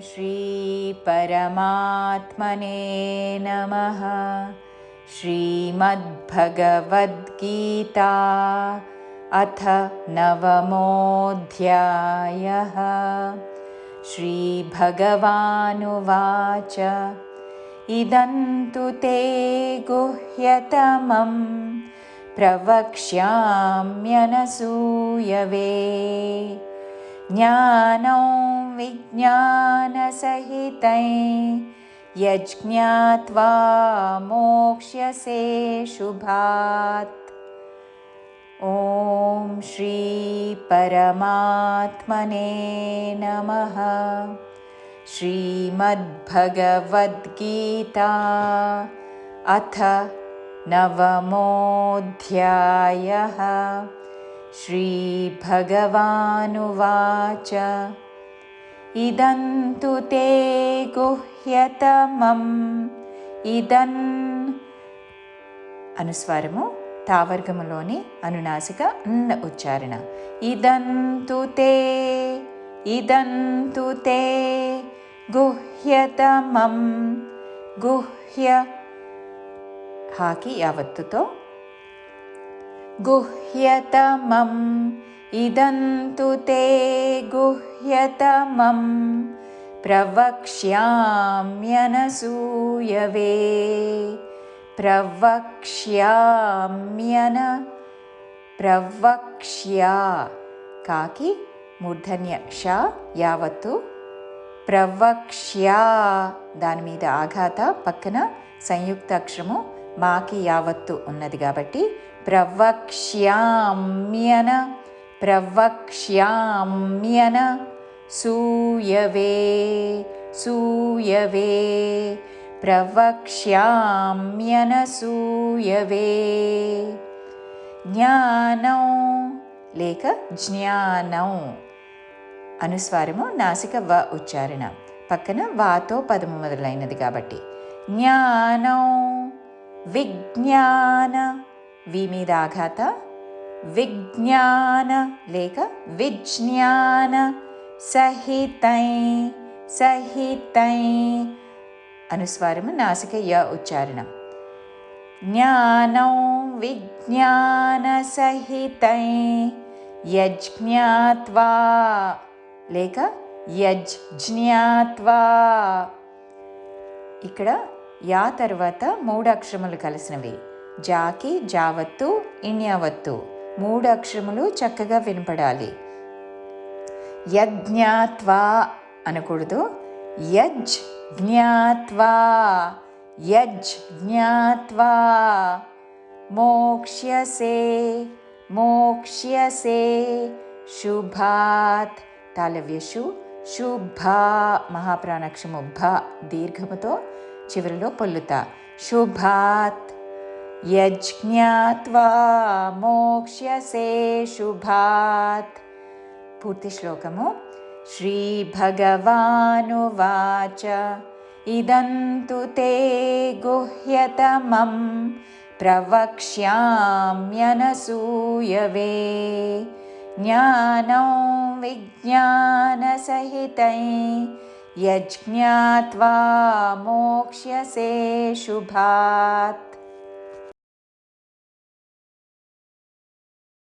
श्रीपरमात्मने नमः। श्रीमद्भगवद्गीता अथ नवमोऽध्यायः। श्रीभगवानुवाच। इदं तु ते गुह्यतमं प्रवक्ष्याम्यनसूयवे। ज्ञानो विज्ञानसहितै यज्ञात्वा मोक्ष्यसे शुभात्। ॐ श्रीपरमात्मने नमः। श्रीमद्भगवद्गीता अथ नवमोऽध्यायः। श्रीभगवानुवाच ఇదంతు తే గుహ్యతమం. ఇదన్ అనుస్వారము తావర్గములోని అనునాసిక అన్న ఉచ్చారణ. ఇదంతు తే ఇదంతు తే గుహ్యతమం. గుహ్య హాకి యావత్తుతో. గుహ్యతమం. इदं तु ते गुह्यतमं प्रवक्ष्याम्यनसूयवे प्रवक्ष्याम्यन ప్రవక్ష్యా కాకి మూర్ధన్య షా యావత్తు ప్రవక్ష్యా దాని మీద ఆఘాత పక్కన సంయుక్త అక్షరము మాకి యావత్తు ఉన్నది కాబట్టి ప్రవక్ష్యామ్యన ప్రవక్ష్యామ్యన సూయవే సూయవే. ప్రవక్ష్యామ్యన సూయవే. జ్ఞానం లేక జ్ఞానం. అనుస్వారము నాసిక వ ఉచ్చారణ. పక్కన వాతో పదము మొదలైనది కాబట్టి. జ్ఞానం విజ్ఞాన వి మీద ఆఘాత విజ్ఞాన లేక విజ్ఞాన సహితై సహితై అనుస్వారము నాసిక య ఉచ్చారణ. జ్ఞానం విజ్ఞానసహితై యజ్ఞాత్వా లేక యజ్ జ్ఞాత్వా ఇక్కడ యా తర్వాత మూడు అక్షరములు కలిసినవి. జాకి జావత్తు ఇణ్యావత్తు మూడు అక్షరములు చక్కగా వినపడాలి. యజ్ఞాత్వా అనకూడదు. As జ్ఞాత్వా as జ్ఞాత్వా మోక్ష్యసే మోక్ష్యసే శుభాత్. తాళవ్యషు శుభా మహాప్రాణక్షము భ దీర్ఘముతో చివరిలో పొల్లుతా. శుభాత్. यज्ञात्वा मोक्ष्यसे शुभात्। पूर्तिश्लोकमु श्रीभगवानुवाच इदं तु ते गुह्यतमं प्रवक्ष्याम्यनसूयवे। ज्ञानं विज्ञानसहितै यज्ञात्वा मोक्ष्यसे शुभात्।